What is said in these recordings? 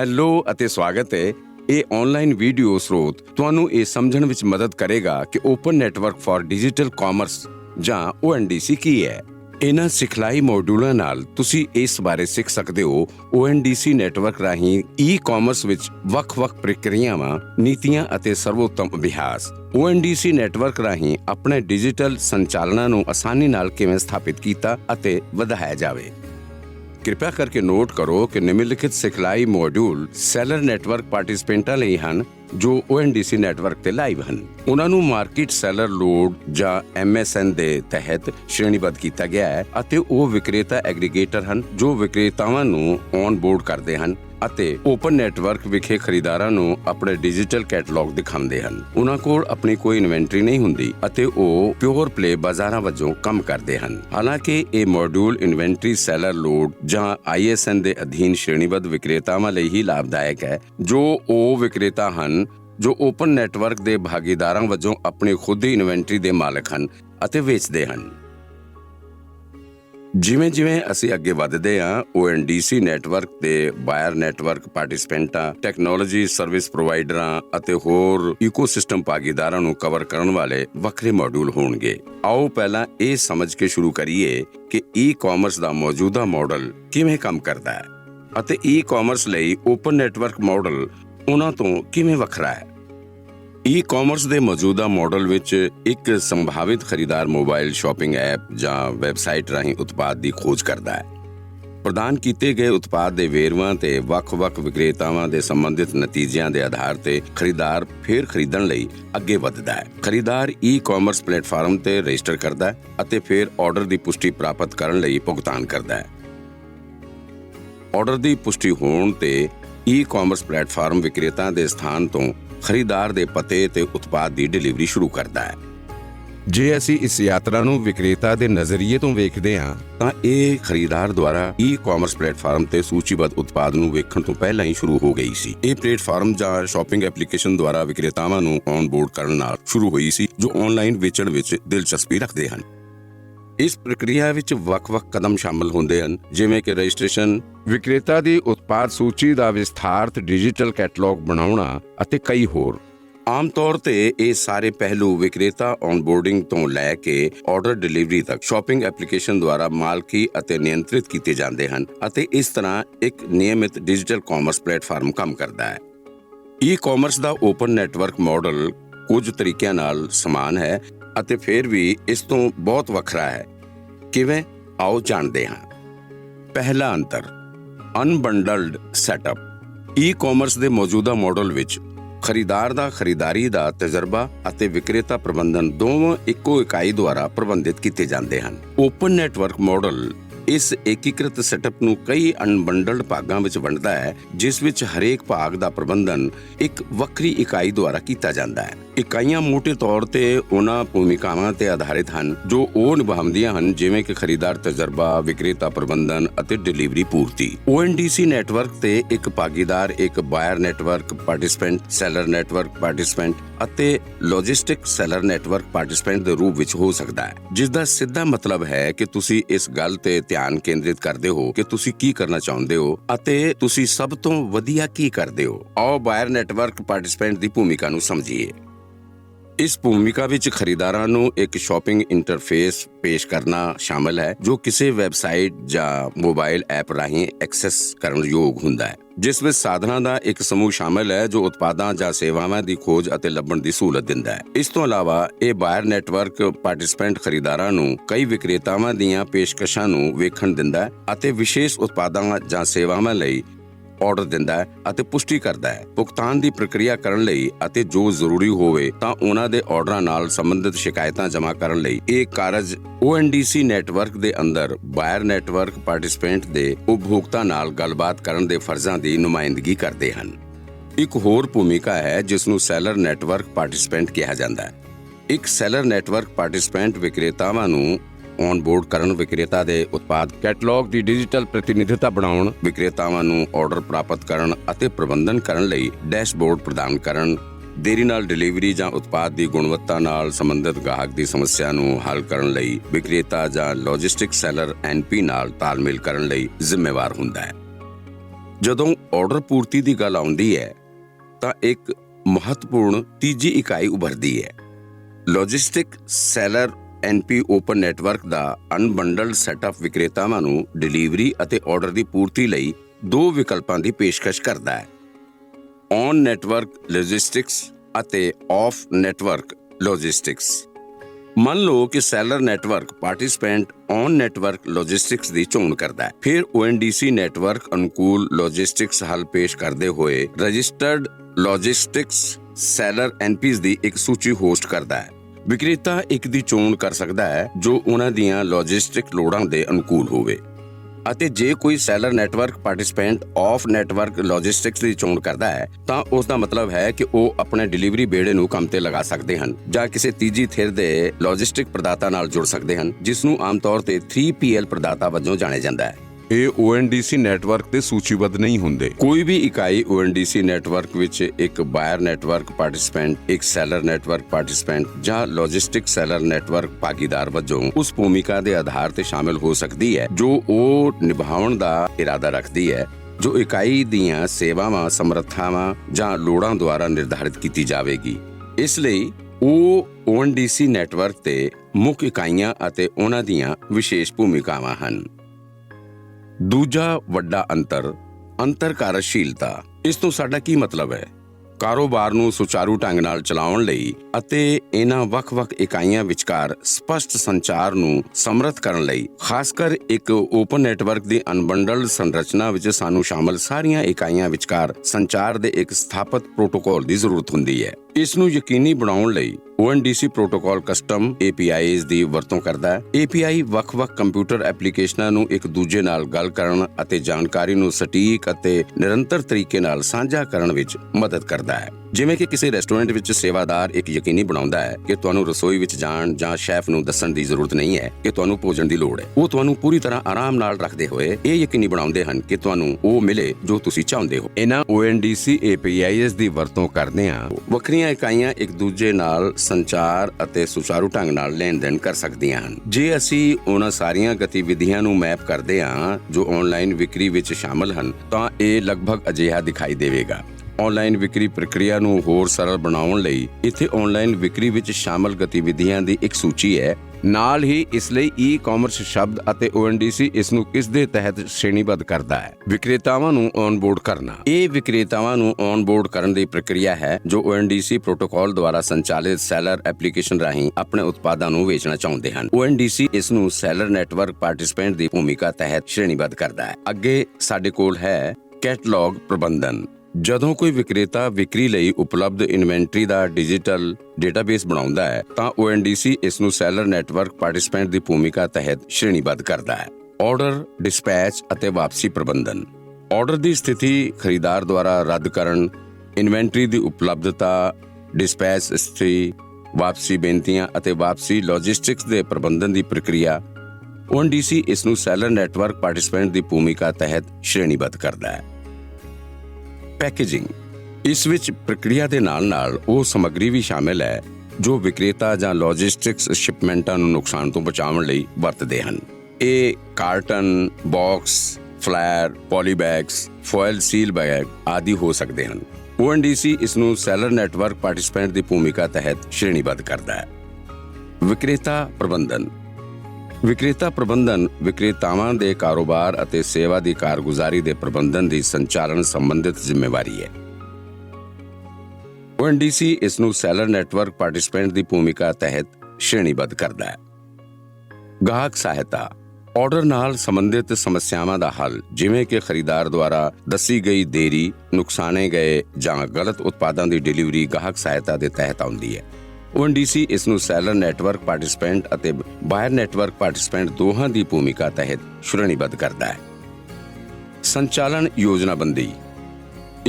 Hello ਅਤੇ ਸਵਾਗਤ ਹੈ। ਇਹ ਆਨਲਾਈਨ ਵੀਡੀਓ ਸਰੋਤ ਤੁਹਾਨੂੰ ਇਹ ਸਮਝਣ ਵਿੱਚ ਮਦਦ ਕਰੇਗਾ ਕਿ open network for digital commerce ਜਾਂ ONDC ਕੀ ਹੈ। ਇਹਨਾਂ ਸਿਖਲਾਈ ਮੋਡਿਊਲਾਂ ਨਾਲ ਤੁਸੀਂ ਇਸ ਬਾਰੇ ਸਿੱਖ ਸਕਦੇ ਹੋ। ONDC ਨੈਟਵਰਕ ਰਾਹੀਂ ਈ-ਕਾਮਰਸ ਵਿੱਚ ਵੱਖ-ਵੱਖ ਪ੍ਰਕਿਰਿਆਵਾਂ, ਨੀਤੀਆਂ ਅਤੇ ਸਰਵੋਤਮ ਅਭਿਆਸ। ONDC ਨੈਟਵਰਕ ਰਾਹੀਂ ਆਪਣੇ ਡਿਜੀਟਲ ਸੰਚਾਲਨਾਂ ਨੂੰ ਆਸਾਨੀ ਨਾਲ ਕਿਵੇਂ ਸਥਾਪਿਤ ਕੀਤਾ ਅਤੇ ਵਧਾਇਆ ਜਾਵੇ। ਕਿਰਪਾ ਕਰਕੇ ਨੋਟ ਕਰੋ ਕਿ ਨਿਮਨਲਿਖਿਤ ਸਿਖਲਾਈ ਮੋਡਿਊਲ ਸੈਲਰ ਨੈਟਵਰਕ ਪਾਰਟਿਸਪੈਂਟਾਂ ਲਈ ਹਨ। ਜੋ ONDC ਨੈਟਵਰਕ ਤੇ ਲਾਈਵ ਹਨ। ਉਹਨਾਂ ਨੂੰ ਮਾਰਕੀਟ ਸੈਲਰ ਲੋਡ ਜਾਂ MSN ਦੇ ਤਹਿਤ ਸ਼੍ਰੇਣੀਬੱਧ ਕੀਤਾ ਗਿਆ ਹੈ ਅਤੇ ਉਹ ਵਿਕਰੇਤਾ ਐਗਰੀਗੇਟਰ ਹਨ, ਜੋ ਵਿਕਰੇਤਾਵਾਂ ਨੂੰ ਔਨ-ਬੋਰਡ ਕਰਦੇ ਹਨ ਅਤੇ ਓਪਨ ਨੈਟਵਰਕ ਵਿਖੇ ਖਰੀਦਾਰਾਂ ਨੂੰ ਆਪਣੇ ਡਿਜੀਟਲ ਕੈਟਲੌਗ ਦਿਖਾਉਂਦੇ ਹਨ। ਉਹਨਾਂ ਕੋਲ ਆਪਣੀ ਕੋਈ ਇਨਵੈਂਟਰੀ ਨਹੀਂ ਹੁੰਦੀ ਅਤੇ ਉਹ ਪਿਓਰ ਪਲੇ ਬਾਜ਼ਾਰਾਂ ਵਜੋਂ ਕੰਮ ਕਰਦੇ ਹਨ। ਹਾਲਾਂਕਿ ਇਹ ਮੋਡਿਊਲ ਇਨਵੈਂਟਰੀ ਸੈਲਰ ਲੋਡ ਜਾਂ ISN ਦੇ ਅਧੀਨ ਸ਼੍ਰੇਣੀਬੱਧ ਵਿਕਰੇਤਾਵਾਂ ਲਈ ਹੀ ਲਾਭਦਾਇਕ ਹੈ, ਜੋ ਉਹ ਵਿਕਰੇਤਾ ਹਨ ਜੋ ਓਪਨ ਨੈਟਵਰਕ ਦੇ ਭਾਗੀਦਾਰਾਂ ਵਜੋਂ ਆਪਣੀ ਖੁਦ ਦੀ ਇਨਵੈਂਟਰੀ ਦੇ ਮਾਲਕ ਹਨ ਅਤੇ ਵੇਚਦੇ ਹਨ। ਜਿਵੇਂ ਜਿਵੇਂ ਅਸੀਂ ਅੱਗੇ ਵਧਦੇ ਹਾਂ ONDC ਨੈਟਵਰਕ ਦੇ ਬਾਇਰ ਨੈਟਵਰਕ ਪਾਰਟਿਸਪੈਂਟਾਂ, ਟੈਕਨੋਲੋਜੀ ਸਰਵਿਸ ਪ੍ਰੋਵਾਈਡਰਾਂ ਅਤੇ ਹੋਰ ਇਕੋਸਿਸਟਮ ਭਾਗੀਦਾਰਾਂ ਨੂੰ ਕਵਰ ਕਰਨ ਵਾਲੇ ਵੱਖਰੇ ਮੋਡਿਊਲ ਹੋਣਗੇ। ਆਓ ਪਹਿਲਾਂ ਇਹ ਸਮਝ ਕੇ ਸ਼ੁਰੂ ਕਰੀਏ ਕਿ ਈ-ਕਾਮਰਸ ਦਾ ਮੌਜੂਦਾ ਮਾਡਲ ਕਿਵੇਂ ਕੰਮ ਕਰਦਾ ਹੈ ਅਤੇ ਈ-ਕਾਮਰਸ ਲਈ ਓਪਨ ਨੈਟਵਰਕ ਮਾਡਲ ਉਹਨਾਂ ਤੋਂ ਕਿਵੇਂ ਵੱਖਰਾ ਹੈ। ਈ-ਕਾਮਰਸ ਦੇ ਮੌਜੂਦਾ ਮਾਡਲ ਵਿੱਚ ਇੱਕ ਸੰਭਾਵਿਤ ਖਰੀਦਾਰ ਮੋਬਾਈਲ ਸ਼ਾਪਿੰਗ ਐਪ ਜਾਂ ਵੈਬਸਾਈਟ ਰਾਹੀਂ ਉਤਪਾਦ ਦੀ ਖੋਜ ਕਰਦਾ ਹੈ। ਪ੍ਰਦਾਨ ਕੀਤੇ ਗਏ ਉਤਪਾਦ ਦੇ ਵੇਰਵਿਆਂ ਤੇ ਵੱਖ-ਵੱਖ ਵਿਕਰੇਤਾਵਾਂ ਦੇ ਸੰਬੰਧਿਤ ਨਤੀਜਿਆਂ ਦੇ ਆਧਾਰ ਤੇ ਖਰੀਦਾਰ ਫਿਰ ਖਰੀਦਣ ਲਈ ਅੱਗੇ ਵੱਧਦਾ ਹੈ। ਖਰੀਦਾਰ ਈ-ਕਾਮਰਸ ਪਲੇਟਫਾਰਮ ਤੇ ਰਜਿਸਟਰ ਕਰਦਾ ਹੈ ਅਤੇ ਫਿਰ ਆਰਡਰ ਦੀ ਪੁਸ਼ਟੀ ਪ੍ਰਾਪਤ ਕਰਨ ਲਈ ਭੁਗਤਾਨ ਕਰਦਾ ਹੈ। ਆਰਡਰ ਦੀ ਪੁਸ਼ਟੀ ਹੋਣ ਤੇ ਈ-ਕਾਮਰਸ ਪਲੇਟਫਾਰਮ ਵਿਕਰੇਤਾ ਦੇ ਸਥਾਨ ਤੋਂ ਖਰੀਦਦਾਰ ਦੇ ਪਤੇ ਤੇ ਉਤਪਾਦ ਦੀ ਡਿਲੀਵਰੀ ਸ਼ੁਰੂ ਕਰਦਾ ਹੈ। ਜੇ ਅਸੀਂ ਇਸ ਯਾਤਰਾ ਨੂੰ ਵਿਕਰੇਤਾ ਦੇ ਨਜ਼ਰੀਏ ਤੋਂ ਵੇਖਦੇ ਹਾਂ, ਤਾਂ ਇਹ ਖਰੀਦਦਾਰ ਦੁਆਰਾ ਈ-ਕਾਮਰਸ ਪਲੇਟਫਾਰਮ ਤੇ ਸੂਚੀਬੱਧ ਉਤਪਾਦ ਨੂੰ ਵੇਖਣ ਤੋਂ ਪਹਿਲਾਂ ਹੀ ਸ਼ੁਰੂ ਹੋ ਗਈ ਸੀ। ਇਹ ਪਲੇਟਫਾਰਮ ਜਾਂ ਸ਼ਾਪਿੰਗ ਐਪਲੀਕੇਸ਼ਨ ਦੁਆਰਾ ਵਿਕਰੇਤਾਵਾਂ ਨੂੰ ਔਨਬੋਰਡ ਕਰਨ ਨਾਲ ਸ਼ੁਰੂ ਹੋਈ ਸੀ, ਜੋ ਆਨਲਾਈਨ ਵੇਚਣ ਵਿੱਚ ਦਿਲਚਸਪੀ ਰੱਖਦੇ ਹਨ। ਇਸ ਪ੍ਰਕਿਰਿਆ ਵਿੱਚ ਵੱਖ-ਵੱਖ ਕਦਮ ਸ਼ਾਮਲ ਹੁੰਦੇ ਹਨ, ਜਿਵੇਂ ਕਿ ਰਜਿਸਟ੍ਰੇਸ਼ਨ, ਵਿਕਰੇਤਾ ਦੀ ਉਤਪਾਦ ਸੂਚੀ ਦਾ ਵਿਸਥਾਰਤ ਡਿਜੀਟਲ ਕੈਟਲੌਗ ਬਣਾਉਣਾ ਅਤੇ ਕਈ ਹੋਰ। ਆਮ ਤੌਰ ਤੇ ਇਹ ਸਾਰੇ ਪਹਿਲੂ ਵਿਕਰੇਤਾ ਔਨਬੋਰਡਿੰਗ ਤੋਂ ਲੈ ਕੇ ਆਰਡਰ ਡਿਲੀਵਰੀ ਤੱਕ, ਸ਼ਾਪਿੰਗ ਐਪਲੀਕੇਸ਼ਨ ਦੁਆਰਾ ਮਾਲਕੀ ਅਤੇ ਨਿਯੰਤਰਿਤ ਕੀਤੇ ਜਾਂਦੇ ਹਨ ਅਤੇ ਇਸ ਤਰ੍ਹਾਂ ਇੱਕ ਨਿਯਮਿਤ ਡਿਜੀਟਲ ਕਾਮਰਸ ਪਲੇਟਫਾਰਮ ਕੰਮ ਕਰਦਾ ਹੈ। ਈ-ਕਾਮਰਸ ਦਾ ਓਪਨ ਨੈਟਵਰਕ ਮਾਡਲ ਕੁਝ ਤਰੀਕਿਆਂ ਨਾਲ ਸਮਾਨ ਹੈ ਅਤੇ ਫਿਰ ਵੀ ਇਸ ਤੋਂ ਬਹੁਤ ਵੱਖਰਾ ਹੈ। ਕਿਵੇਂ? ਆਓ ਜਾਣਦੇ ਹਾਂ। ਪਹਿਲਾ ਅੰਤਰ ਅਨਬੰਡਲਡ ਸੈਟਅਪ ਈ-ਕਾਮਰਸ ਦੇ ਮੌਜੂਦਾ ਮਾਡਲ ਵਿੱਚ ਖਰੀਦਾਰ ਦਾ ਖਰੀਦਾਰੀ ਦਾ ਤਜਰਬਾ ਅਤੇ ਵਿਕਰੇਤਾ ਪ੍ਰਬੰਧਨ ਦੋਵੇਂ ਇੱਕੋ ਇਕਾਈ ਦੁਆਰਾ ਪ੍ਰਬੰਧਿਤ ਕੀਤੇ ਜਾਂਦੇ ਹਨ। ਓਪਨ ਨੈਟਵਰਕ ਮਾਡਲ ਇਸ ਏਕੀਕ੍ਰਿਤ ਸੈਟਅਪ ਨੂੰ ਕਈ ਅਨਬੰਡਲਡ ਭਾਗਾਂ ਵਿੱਚ ਵੰਡਦਾ ਹੈ, ਜਿਸ ਵਿੱਚ ਹਰੇਕ ਭਾਗ ਦਾ ਪ੍ਰਬੰਧਨ ਇੱਕ ਵੱਖਰੀ ਇਕਾਈ ਦੁਆਰਾ ਕੀਤਾ ਜਾਂਦਾ ਹੈ। ਇਕਾਈਆਂ ਮੋਟੇ ਤੌਰ ਤੇ ਉਹਨਾਂ ਭੂਮਿਕਾਵਾਂ ਤੇ ਆਧਾਰਿਤ ਹਨ, ਜੋ ਉਹ ਨਿਭਾਉਂਦੀਆਂ ਹਨ, ਜਿਵੇਂ ਕਿ ਖਰੀਦਾਰ ਤਜਰਬਾ, ਵਿਕਰੇਤਾ ਪ੍ਰਬੰਧਨ ਅਤੇ ਡਿਲੀਵਰੀ ਪੂਰਤੀ। ONDC ਨੈਟਵਰਕ ਤੇ ਇੱਕ ਭਾਗੀਦਾਰ, ਇੱਕ buyer network participant, seller network participant ਅਤੇ ਲੌਜਿਸਟਿਕ ਸੈਲਰ ਨੈਟਵਰਕ ਪਾਰਟਿਸਪੈਂਟ ਦੇ ਰੂਪ ਵਿੱਚ ਹੋ ਸਕਦਾ ਹੈ। ਜਿਸ ਦਾ ਸਿੱਧਾ ਮਤਲਬ ਹੈ ਕਿ ਤੁਸੀਂ ਇਸ ਗੱਲ ਤੇ ਧਿਆਨ ਕੇਂਦਰਿਤ ਕਰਦੇ ਹੋ ਕਿ ਤੁਸੀਂ ਕੀ ਕਰਨਾ ਚਾਹੁੰਦੇ ਹੋ ਅਤੇ ਤੁਸੀਂ ਸਭ ਤੋਂ ਵਧੀਆ ਕੀ ਕਰਦੇ ਹੋ। ਆਓ ਬਾਇਰ ਨੈਟਵਰਕ ਪਾਰਟਿਸਪੈਂਟ ਦੀ ਭੂਮਿਕਾ ਨੂੰ ਸਮਝੀਏ। ਇਸ ਭੂਮਿਕਾ ਵਿੱਚ ਖਰੀਦਾਰਾਂ ਨੂੰ ਇੱਕ ਸ਼ਾਪਿੰਗ ਇੰਟਰਫੇਸ ਪੇਸ਼ ਕਰਨਾ ਸ਼ਾਮਲ ਹੈ, ਜੋ ਕਿਸੇ ਵੈਬਸਾਈਟ ਜਾਂ ਮੋਬਾਈਲ ਐਪ ਰਾਹੀਂ ਐਕਸੈਸ ਕਰਨ ਯੋਗ ਹੁੰਦਾ ਹੈ, ਜਿਸ ਵਿੱਚ ਸਾਧਨਾਂ ਦਾ ਇੱਕ ਸਮੂਹ ਸ਼ਾਮਲ ਹੈ, ਜੋ ਉਤਪਾਦਾਂ ਜਾਂ ਸੇਵਾਵਾਂ ਦੀ ਖੋਜ ਅਤੇ ਲੱਭਣ ਦੀ ਸਹੂਲਤ ਦਿੰਦਾ ਹੈ। ਇਸ ਤੋਂ ਇਲਾਵਾ, ਇਹ ਬਾਇਰ ਨੈਟਵਰਕ ਪਾਰਟਿਸਪੈਂਟ ਖਰੀਦਾਰਾਂ ਨੂੰ ਕਈ ਵਿਕਰੇਤਾਵਾਂ ਦੀਆਂ ਪੇਸ਼ਕਸ਼ਾਂ ਨੂੰ ਵੇਖਣ ਦਿੰਦਾ ਹੈ ਅਤੇ ਵਿਸ਼ੇਸ਼ ਉਤਪਾਦਾਂ ਜਾਂ ਸੇਵਾਵਾਂ ਲਈ ਆਰਡਰ ਦਿੰਦਾ ਹੈ ਅਤੇ ਪੁਸ਼ਟੀ ਕਰਦਾ ਹੈ। ਭੁਗਤਾਨ ਦੀ ਪ੍ਰਕਿਰਿਆ ਕਰਨ ਲਈ ਅਤੇ ਜੋ ਜ਼ਰੂਰੀ ਹੋਵੇ ਤਾਂ ਉਹਨਾਂ ਦੇ ਆਰਡਰਾਂ ਨਾਲ ਸੰਬੰਧਿਤ ਸ਼ਿਕਾਇਤਾਂ ਜਮ੍ਹਾਂ ਕਰਨ ਲਈ ਇਹ ਕਾਰਜ ONDC ਨੈਟਵਰਕ ਦੇ ਅੰਦਰ ਬਾਇਰ ਨੈਟਵਰਕ ਪਾਰਟਿਸਪੈਂਟ ਦੇ ਉਪਭੋਗਤਾ ਨਾਲ ਗੱਲਬਾਤ ਕਰਨ ਦੇ ਫਰਜ਼ਾਂ ਦੀ ਨੁਮਾਇੰਦਗੀ ਕਰਦੇ ਹਨ। ਇੱਕ ਹੋਰ ਭੂਮਿਕਾ ਹੈ ਜਿਸ ਨੂੰ ਸੈਲਰ ਨੈਟਵਰਕ ਪਾਰਟਿਸਪੈਂਟ ਕਿਹਾ ਜਾਂਦਾ ਹੈ। ਇੱਕ ਸੈਲਰ ਨੈਟਵਰਕ ਪਾਰਟਿਸਪੈਂਟ ਵਿਕਰੇਤਾਵਾਂ ਨੂੰ ਔਨਬੋਰਡ ਕਰਨ ਵਿਕਰੇਤਾ ਦੇ ਉਤਪਾਦ ਕੈਟਲੌਗ ਦੀ ਡਿਜੀਟਲ ਪ੍ਰਤੀਨਿਧਤਾ ਬਣਾਉਣ, ਵਿਕਰੇਤਾਵਾਂ ਨੂੰ ਆਰਡਰ ਪ੍ਰਾਪਤ ਕਰਨ ਅਤੇ ਪ੍ਰਬੰਧਨ ਕਰਨ ਲਈ ਡੈਸ਼ਬੋਰਡ ਪ੍ਰਦਾਨ ਕਰਨ, ਦੇਰੀ ਨਾਲ ਡਿਲੀਵਰੀ ਜਾਂ ਉਤਪਾਦ ਦੀ ਗੁਣਵੱਤਾ ਨਾਲ ਸੰਬੰਧਿਤ ਗਾਹਕ ਦੀ ਸਮੱਸਿਆ ਨੂੰ ਹੱਲ ਕਰਨ ਲਈ ਵਿਕਰੇਤਾ ਜਾਂ ਲੌਜਿਸਟਿਕ ਸੈਲਰ ਐਨਪੀ ਨਾਲ ਤਾਲਮੇਲ ਕਰਨ ਲਈ ਜ਼ਿੰਮੇਵਾਰ ਹੁੰਦਾ ਹੈ। ਜਦੋਂ ਆਰਡਰ ਪੂਰਤੀ ਦੀ ਗੱਲ ਆਉਂਦੀ ਹੈ, ਤਾਂ ਇੱਕ ਮਹੱਤਵਪੂਰਨ ਤੀਜੀ ਇਕਾਈ ਉਭਰਦੀ ਹੈ। Logistic seller NP open network ਦਾ ਅਨਬੰਡਲਡ ਸੈਟਅਪ ਵਿਕਰੇਤਾਵਾਂ ਨੂੰ ਡਿਲੀਵਰੀ ਅਤੇ ਆਰਡਰ ਦੀ ਪੂਰਤੀ ਲਈ ਦੋ ਵਿਕਲਪਾਂ ਦੀ ਪੇਸ਼ਕਸ਼ ਕਰਦਾ ਹੈ। ਔਨ ਨੈਟਵਰਕ ਲੌਜਿਸਟਿਕਸ ਅਤੇ ਆਫ ਨੈਟਵਰਕ ਲੌਜਿਸਟਿਕਸ। ਮੰਨ ਲਓ ਕਿ seller network participant on network logistics ਦੀ ਚੋਣ ਕਰਦਾ ਹੈ। ਫਿਰ ONDC ਨੈਟਵਰਕ ਅਨੁਕੂਲ ਲੌਜਿਸਟਿਕਸ ਹੱਲ ਪੇਸ਼ ਕਰਦੇ ਹੋਏ ਰਜਿਸਟਰਡ ਲੌਜਿਸਟਿਕਸ ਸੈਲਰ ਐਨਪੀਸ ਦੀ ਇੱਕ ਸੂਚੀ ਹੋਸਟ ਕਰਦਾ ਹੈ। ਵਿਕਰੇਤਾ ਇੱਕ ਦੀ ਚੋਣ ਕਰ ਸਕਦਾ ਹੈ ਜੋ ਉਹਨਾਂ ਦੀਆਂ ਲੌਜਿਸਟਿਕ ਲੋੜਾਂ ਦੇ ਅਨੁਕੂਲ ਹੋਵੇ। ਅਤੇ ਜੇ ਕੋਈ seller network participant off network logistics ਦੀ ਚੋਣ ਕਰਦਾ ਹੈ, ਤਾਂ ਉਸ ਦਾ ਮਤਲਬ ਹੈ ਕਿ ਉਹ ਆਪਣੇ ਡਿਲੀਵਰੀ ਬੇੜੇ ਨੂੰ ਕੰਮ ਤੇ ਲਗਾ ਸਕਦੇ ਹਨ ਜਾਂ ਕਿਸੇ ਤੀਜੀ ਥਿਰ ਦੇ ਲੌਜਿਸਟਿਕ ਪ੍ਰਦਾਤਾ ਨਾਲ ਜੁੜ ਸਕਦੇ ਹਨ, ਜਿਸ ਨੂੰ ਆਮ ਤੌਰ ਤੇ 3PL ਪ੍ਰਦਾਤਾ ਵਜੋਂ ਜਾਣਿਆ ਜਾਂਦਾ ਹੈ। ਇਹ ONDC ਨੈਟਵਰਕ ਤੇ ਸੂਚੀਬੱਧ ਨਹੀਂ ਹੁੰਦੇ। ਕੋਈ ਵੀ ਇਕਾਈ ONDC ਨੈਟਵਰਕ ਵਿੱਚ ਇੱਕ ਬਾਇਰ ਨੈਟਵਰਕ ਪਾਰਟਿਸਪੈਂਟ ਇੱਕ ਸੈਲਰ ਨੈਟਵਰਕ ਪਾਰਟਿਸਪੈਂਟ ਜਾਂ ਲੌਜਿਸਟਿਕ ਸੈਲਰ ਨੈਟਵਰਕ ਭਾਗੀਦਾਰ ਵਜੋਂ ਉਸ ਭੂਮਿਕਾ ਦੇ ਆਧਾਰ ਤੇ ਸ਼ਾਮਿਲ ਹੋ ਸਕਦੀ ਹੈ, ਜੋ ਉਹ ਨਿਭਾਉਣ ਦਾ ਇਰਾਦਾ ਰੱਖਦੀ ਹੈ, ਜੋ ਇਕਾਈ ਦੀਆਂ ਸੇਵਾਵਾਂ, ਸਮਰੱਥਾਵਾਂ ਜਾਂ ਲੋੜਾਂ ਦੁਆਰਾ ਨਿਰਧਾਰਿਤ ਕੀਤੀ ਜਾਵੇਗੀ। ਇਸ ਲਈ ਉਹ ONDC ਨੈਟਵਰਕ ਤੇ ਮੁੱਖ ਇਕਾਈਆਂ ਅਤੇ ਉਹਨਾਂ ਦੀਆਂ ਵਿਸ਼ੇਸ਼ ਭੂਮਿਕਾਵਾਂ ਹਨ। ਦੂਜਾ ਵੱਡਾ ਅੰਤਰ ਅੰਤਰ ਕਾਰਜਸ਼ੀਲਤਾ ਇਸ ਤੋਂ ਸਾਡਾ ਕੀ ਮਤਲਬ ਹੈ? ਕਾਰੋਬਾਰ ਨੂੰ ਸੁਚਾਰੂ ਢੰਗ ਨਾਲ ਚਲਾਉਣ ਲਈ ਅਤੇ ਇਹਨਾਂ ਵੱਖ-ਵੱਖ ਇਕਾਈਆਂ ਵਿਚਕਾਰ ਸਪਸ਼ਟ ਸੰਚਾਰ ਨੂੰ ਸਮਰੱਥ ਕਰਨ ਲਈ ਖਾਸ ਕਰ ਇੱਕ ਓਪਨ ਨੈਟਵਰਕ ਦੀ ਅਨਬੰਡਲਡ ਸੰਰਚਨਾ ਵਿੱਚ ਸਾਨੂੰ ਸ਼ਾਮਲ ਸਾਰੀਆਂ ਇਕਾਈਆਂ ਵਿਚਕਾਰ ਸੰਚਾਰ ਦੇ ਇੱਕ ਸਥਾਪਿਤ ਪ੍ਰੋਟੋਕੋਲ ਦੀ ਜ਼ਰੂਰਤ ਹੁੰਦੀ ਹੈ। ਇਸ ਨੂੰ ਯਕੀਨੀ ਬਣਾਉਣ ਲਈ ONDC ਪ੍ਰੋਟੋਕਾਲ ਕਸਟਮ APIs ਦੀ ਵਰਤੋਂ ਕਰਦਾ ਹੈ। API ਵੱਖ-ਵੱਖ ਕੰਪਿਊਟਰ ਐਪਲੀਕੇਸ਼ਨਾਂ ਨੂੰ ਇੱਕ ਦੂਜੇ ਨਾਲ ਗੱਲ ਕਰਨ ਅਤੇ ਜਾਣਕਾਰੀ ਨੂੰ ਸਟੀਕ ਅਤੇ ਨਿਰੰਤਰ ਤਰੀਕੇ ਨਾਲ ਸਾਂਝਾ ਕਰਨ ਵਿੱਚ ਮਦਦ ਕਰਦਾ ਹੈ। ਜਿਵੇਂ ਕਿ ਕਿਸੇ ਰੈਸਟੋਰੈਂਟ ਵਿੱਚ ਸੇਵਾਦਾਰ ਇੱਕ ਯਕੀਨੀ ਬਣਾਉਂਦਾ ਹੈ ਕਿ ਤੁਹਾਨੂੰ ਰਸੋਈ ਵਿੱਚ ਜਾਣ ਜਾਂ ਸ਼ੈਫ ਨੂੰ ਦੱਸਣ ਦੀ ਜ਼ਰੂਰਤ ਨਹੀਂ ਹੈ ਕਿ ਤੁਹਾਨੂੰ ਭੋਜਨ ਦੀ ਲੋੜ ਹੈ। ਉਹ ਤੁਹਾਨੂੰ ਪੂਰੀ ਤਰ੍ਹਾਂ ਆਰਾਮ ਨਾਲ ਰੱਖਦੇ ਹੋਏ ਇਹ ਯਕੀਨੀ ਬਣਾਉਂਦੇ ਹਨ ਕਿ ਤੁਹਾਨੂੰ ਉਹ ਮਿਲੇ ਜੋ ਤੁਸੀਂ ਚਾਹੁੰਦੇ ਹੋ। ਇਹਨਾਂ ONDC APIs ਦੀ ਵਰਤੋਂ ਕਰਦੇ ਆ ਵੱਖਰੀਆਂ ਇਕਾਈਆਂ ਇੱਕ ਦੂਜੇ ਨਾਲ ਸੰਚਾਰ ਅਤੇ ਸੁਚਾਰੂ ਢੰਗ ਨਾਲ ਲੈਣ ਦੇਣ ਕਰ ਸਕਦੀਆਂ ਹਨ। ਜੇ ਅਸੀਂ ਉਹਨਾਂ ਸਾਰੀਆਂ ਗਤੀਵਿਧੀਆਂ ਨੂੰ ਮੈਪ ਕਰਦੇ ਹਾਂ ਜੋ ਆਨਲਾਈਨ ਵਿਕਰੀ ਵਿੱਚ ਸ਼ਾਮਲ ਹਨ ਤਾਂ ਇਹ ਲਗਭਗ ਅਜਿਹਾ ਦਿਖਾਈ ਦੇਵੇਗਾ। ਆਨਲਾਈਨ ਵਿਕਰੀ ਪ੍ਰਕਿਰਿਆ ਨੂੰ ਹੋਰ ਸਰਲ ਬਣਾਉਣ ਲਈ ਇੱਥੇ ਆਨਲਾਈਨ ਵਿਕਰੀ ਵਿੱਚ ਸ਼ਾਮਲ ਗਤੀਵਿਧੀਆਂ ਦੀ ਇੱਕ ਸੂਚੀ ਹੈ। ਨਾਲ ਹੀ ਇਸ ਲਈ ਈ-ਕਾਮਰਸ ਸ਼ਬਦ ਅਤੇ ONDC ਇਸ ਨੂੰ ਕਿਸ ਦੇ ਤਹਿਤ ਸ਼੍ਰੇਣੀਬੱਧ ਕਰਦਾ ਹੈ? ਵਿਕਰੇਤਾਵਾਂ ਨੂੰ ਔਨਬੋਰਡ ਕਰਨਾ। ਇਹ ਵਿਕਰੇਤਾਵਾਂ ਨੂੰ ਔਨਬੋਰਡ ਕਰਨ ਦੀ ਪ੍ਰਕਿਰਿਆ ਹੈ ਜੋ ONDC ਪ੍ਰੋਟੋਕਾਲ ਦੁਆਰਾ ਸੰਚਾਲਿਤ ਸੈਲਰ ਐਪਲੀਕੇਸ਼ਨ ਰਾਹੀਂ ਆਪਣੇ ਉਤਪਾਦਾਂ ਨੂੰ ਵੇਚਣਾ ਚਾਹੁੰਦੇ ਹਨ। ONDC ਇਸ ਨੂੰ ਸੈਲਰ ਨੈਟਵਰਕ ਪਾਰਟਿਸਪੈਂਟ ਦੀ ਭੂਮਿਕਾ ਤਹਿਤ ਸ਼੍ਰੇਣੀਬੱਧ ਕਰਦਾ ਹੈ। ਅੱਗੇ ਸਾਡੇ ਕੋਲ ਹੈ ਕੈਟਲੌਗ ਪ੍ਰਬੰਧਨ। ਜਦੋਂ ਕੋਈ ਵਿਕਰੇਤਾ ਵਿਕਰੀ ਲਈ ਉਪਲਬਧ ਇਨਵੈਂਟਰੀ ਦਾ ਡਿਜੀਟਲ ਡੇਟਾਬੇਸ ਬਣਾਉਂਦਾ ਹੈ, ਤਾਂ ONDC ਇਸ ਨੂੰ ਸੈਲਰ ਨੈਟਵਰਕ ਪਾਰਟਿਸਪੈਂਟ ਦੀ ਭੂਮਿਕਾ ਤਹਿਤ ਸ਼੍ਰੇਣੀਬੱਧ ਕਰਦਾ ਹੈ। ਆਰਡਰ, ਡਿਸਪੈਚ ਅਤੇ ਵਾਪਸੀ ਪ੍ਰਬੰਧਨ। ਆਰਡਰ ਦੀ ਸਥਿਤੀ ਖਰੀਦਦਾਰ ਦੁਆਰਾ ਰੱਦ ਕਰਨ, ਇਨਵੈਂਟਰੀ ਦੀ ਉਪਲਬਧਤਾ, ਡਿਸਪੈਚ ਸਥਿਤੀ, ਵਾਪਸੀ ਬੇਨਤੀਆਂ ਅਤੇ ਵਾਪਸੀ ਲੌਜਿਸਟਿਕਸ ਦੇ ਪ੍ਰਬੰਧਨ ਦੀ ਪ੍ਰਕਿਰਿਆ ONDC ਇਸ ਨੂੰ ਸੈਲਰ ਨੈਟਵਰਕ ਪਾਰਟਿਸਪੈਂਟ ਦੀ ਭੂਮਿਕਾ ਤਹਿਤ ਸ਼੍ਰੇਣੀਬੱਧ ਕਰਦਾ ਹੈ। ਪੈਕੇਜਿੰਗ ਇਸ ਵਿੱਚ ਪ੍ਰਕਿਰਿਆ ਦੇ ਨਾਲ-ਨਾਲ ਉਹ ਸਮੱਗਰੀ ਵੀ ਸ਼ਾਮਿਲ ਹੈ, ਜੋ ਵਿਕਰੇਤਾ ਜਾਂ ਲੌਜਿਸਟਿਕਸ ਸ਼ਿਪਮੈਂਟਾਂ ਨੂੰ ਨੁਕਸਾਨ ਤੋਂ ਬਚਾਉਣ ਲਈ ਵਰਤਦੇ ਹਨ। ਇਹ carton box flyer polybags foil seal bag ਆਦਿ ਹੋ ਸਕਦੇ ਹਨ। ONDC ਇਸ ਨੂੰ ਸੈਲਰ ਨੈਟਵਰਕ ਪਾਰਟਿਸਪੈਂਟ ਦੀ ਭੂਮਿਕਾ ਤਹਿਤ ਸ਼੍ਰੇਣੀਬੱਧ ਕਰਦਾ ਹੈ। ਵਿਕਰੇਤਾ ਪ੍ਰਬੰਧਨ। ਵਿਕਰੇਤਾ ਪ੍ਰਬੰਧਨ ਵਿਕਰੇਤਾਵਾਂ ਦੇ ਕਾਰੋਬਾਰ ਅਤੇ ਸੇਵਾ ਦੀ ਕਾਰਗੁਜ਼ਾਰੀ ਦੇ ਪ੍ਰਬੰਧਨ ਦੀ ਸੰਚਾਲਨ ਸੰਬੰਧਿਤ ਜ਼ਿੰਮੇਵਾਰੀ ਹੈ। ONDC ਇਸ ਨੂੰ ਸੈਲਰ ਨੈਟਵਰਕ ਪਾਰਟਿਸਪੈਂਟ ਦੀ ਭੂਮਿਕਾ ਤਹਿਤ ਸ਼੍ਰੇਣੀਬੱਧ ਕਰਦਾ ਹੈ। ਗਾਹਕ ਸਹਾਇਤਾ, ਆਰਡਰ ਨਾਲ ਸੰਬੰਧਿਤ ਸਮੱਸਿਆਵਾਂ ਦਾ ਹੱਲ ਜਿਵੇਂ ਕਿ ਖਰੀਦਾਰ ਦੁਆਰਾ ਦੱਸੀ ਗਈ ਦੇਰੀ, ਨੁਕਸਾਨੇ ਗਏ ਜਾਂ ਗਲਤ ਉਤਪਾਦਾਂ ਦੀ ਡਿਲੀਵਰੀ ਗਾਹਕ ਸਹਾਇਤਾ ਦੇ ਤਹਿਤ ਆਉਂਦੀ ਹੈ। ONDC ਇਸ ਨੂੰ ਸੈਲਰ ਨੈਟਵਰਕ ਪਾਰਟਿਸਪੈਂਟ ਅਤੇ ਬਾਇਰ ਨੈਟਵਰਕ ਪਾਰਟਿਸਪੈਂਟ ਦੋਹਾਂ ਦੀ ਭੂਮਿਕਾ ਤਹਿਤ ਸ਼੍ਰੇਣੀਬੱਧ ਕਰਦਾ ਹੈ। ਸੰਚਾਲਨ ਯੋਜਨਾਬੰਦੀ।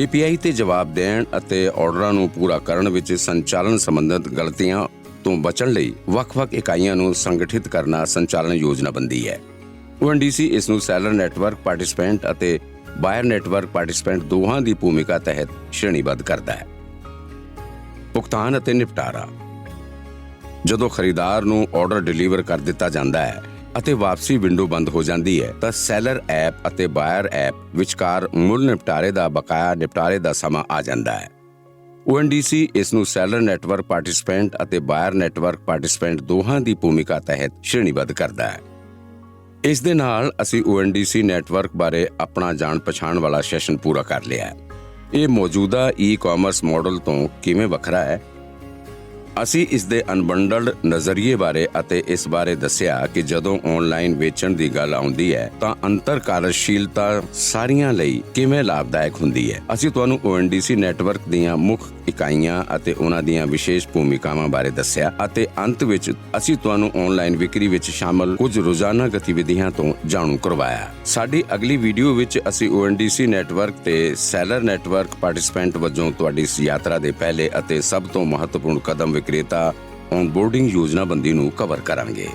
API ਤੇ ਜਵਾਬ ਦੇਣ ਅਤੇ ਆਰਡਰਾਂ ਨੂੰ ਪੂਰਾ ਕਰਨ ਵਿੱਚ ਸੰਚਾਲਨ ਸੰਬੰਧਿਤ ਗਲਤੀਆਂ ਤੋਂ ਬਚਣ ਲਈ ਵੱਖ-ਵੱਖ ਇਕਾਈਆਂ ਨੂੰ ਸੰਗਠਿਤ ਕਰਨਾ ਸੰਚਾਲਨ ਯੋਜਨਾਬੰਦੀ ਹੈ। ONDC ਇਸ ਨੂੰ ਸੈਲਰ ਨੈਟਵਰਕ ਪਾਰਟਿਸਪੈਂਟ ਅਤੇ ਬਾਇਰ ਨੈਟਵਰਕ ਪਾਰਟਿਸਪੈਂਟ ਦੋਹਾਂ ਦੀ ਭੂਮਿਕਾ ਤਹਿਤ ਸ਼੍ਰੇਣੀਬੱਧ ਕਰਦਾ ਹੈ। ਭੁਗਤਾਨ ਅਤੇ ਨਿਪਟਾਰਾ। ਜਦੋਂ ਖਰੀਦਾਰ ਨੂੰ ਆਰਡਰ ਡਿਲੀਵਰ ਕਰ ਦਿੱਤਾ ਜਾਂਦਾ ਹੈ ਅਤੇ ਵਾਪਸੀ ਵਿੰਡੋ ਬੰਦ ਹੋ ਜਾਂਦੀ ਹੈ, ਤਾਂ ਸੈਲਰ ਐਪ ਅਤੇ ਬਾਇਰ ਐਪ ਵਿਚਕਾਰ ਮੁੱਲ ਨਿਪਟਾਰੇ ਦਾ ਬਕਾਇਆ ਨਿਪਟਾਰੇ ਦਾ ਸਮਾਂ ਆ ਜਾਂਦਾ ਹੈ। ONDC ਇਸ ਨੂੰ ਸੈਲਰ ਨੈਟਵਰਕ ਪਾਰਟਿਸਪੈਂਟ ਅਤੇ ਬਾਇਰ ਨੈਟਵਰਕ ਪਾਰਟਿਸਪੈਂਟ ਦੋਹਾਂ ਦੀ ਭੂਮਿਕਾ ਤਹਿਤ ਸ਼੍ਰੇਣੀਬੱਧ ਕਰਦਾ ਹੈ। ਇਸ ਦੇ ਨਾਲ ਅਸੀਂ ONDC ਨੈਟਵਰਕ ਬਾਰੇ ਆਪਣਾ ਜਾਣ ਪਛਾਣ ਵਾਲਾ ਸੈਸ਼ਨ ਪੂਰਾ ਕਰ ਲਿਆ ਹੈ। ਇਹ ਮੌਜੂਦਾ ਈ-ਕਾਮਰਸ ਮਾਡਲ ਤੋਂ ਕਿਵੇਂ ਵੱਖਰਾ ਹੈ? ਅਸੀਂ ਇਸ ਦੇ ਅਨਬੰਡਲਡ ਨਜ਼ਰੀਏ ਬਾਰੇ ਅਤੇ ਇਸ ਬਾਰੇ ਦੱਸਿਆ ਕਿ ਜਦੋਂ ਆਨਲਾਈਨ ਵੇਚਣ ਦੀ ਗੱਲ ਆਉਂਦੀ ਹੈ, ਤਾਂ ਅੰਤਰ ਕਾਰਜਸ਼ੀਲਤਾ ਸਾਰੀਆਂ ਲਈ ਕਿਵੇਂ ਲਾਭਦਾਇਕ ਹੁੰਦੀ ਹੈ? ਅਸੀਂ ਤੁਹਾਨੂੰ ONDC ਨੈਟਵਰਕ ਦੀਆਂ ਮੁੱਖ ਇਕਾਈਆਂ ਅਤੇ ਉਹਨਾਂ ਦੀਆਂ ਵਿਸ਼ੇਸ਼ ਭੂਮਿਕਾਵਾਂ ਬਾਰੇ ਦੱਸਿਆ ਅਤੇ ਅੰਤ ਵਿੱਚ ਅਸੀਂ ਤੁਹਾਨੂੰ ਆਨਲਾਈਨ ਵਿਕਰੀ ਵਿੱਚ ਸ਼ਾਮਲ ਕੁਝ ਰੋਜ਼ਾਨਾ ਗਤੀਵਿਧੀਆਂ ਤੋਂ ਜਾਣੂ ਕਰਵਾਇਆ। ਸਾਡੀ ਅਗਲੀ ਵੀਡੀਓ ਵਿੱਚ ਅਸੀਂ ONDC ਨੈਟਵਰਕ ਤੇ ਸੈਲਰ ਨੈਟਵਰਕ ਪਾਰਟਿਸਪੈਂਟ ਵਜੋਂ ਤੁਹਾਡੀ ਇਸ ਯਾਤਰਾ ਦੇ ਪਹਿਲੇ ਅਤੇ ਸਭ ਤੋਂ ਮਹੱਤਵਪੂਰਨ ਕਦਮ ਵਿਕਰੇਤਾ ਔਨਬੋਰਡਿੰਗ ਯੋਜਨਾਬੰਦੀ ਨੂੰ ਕਵਰ ਕਰਾਂਗੇ।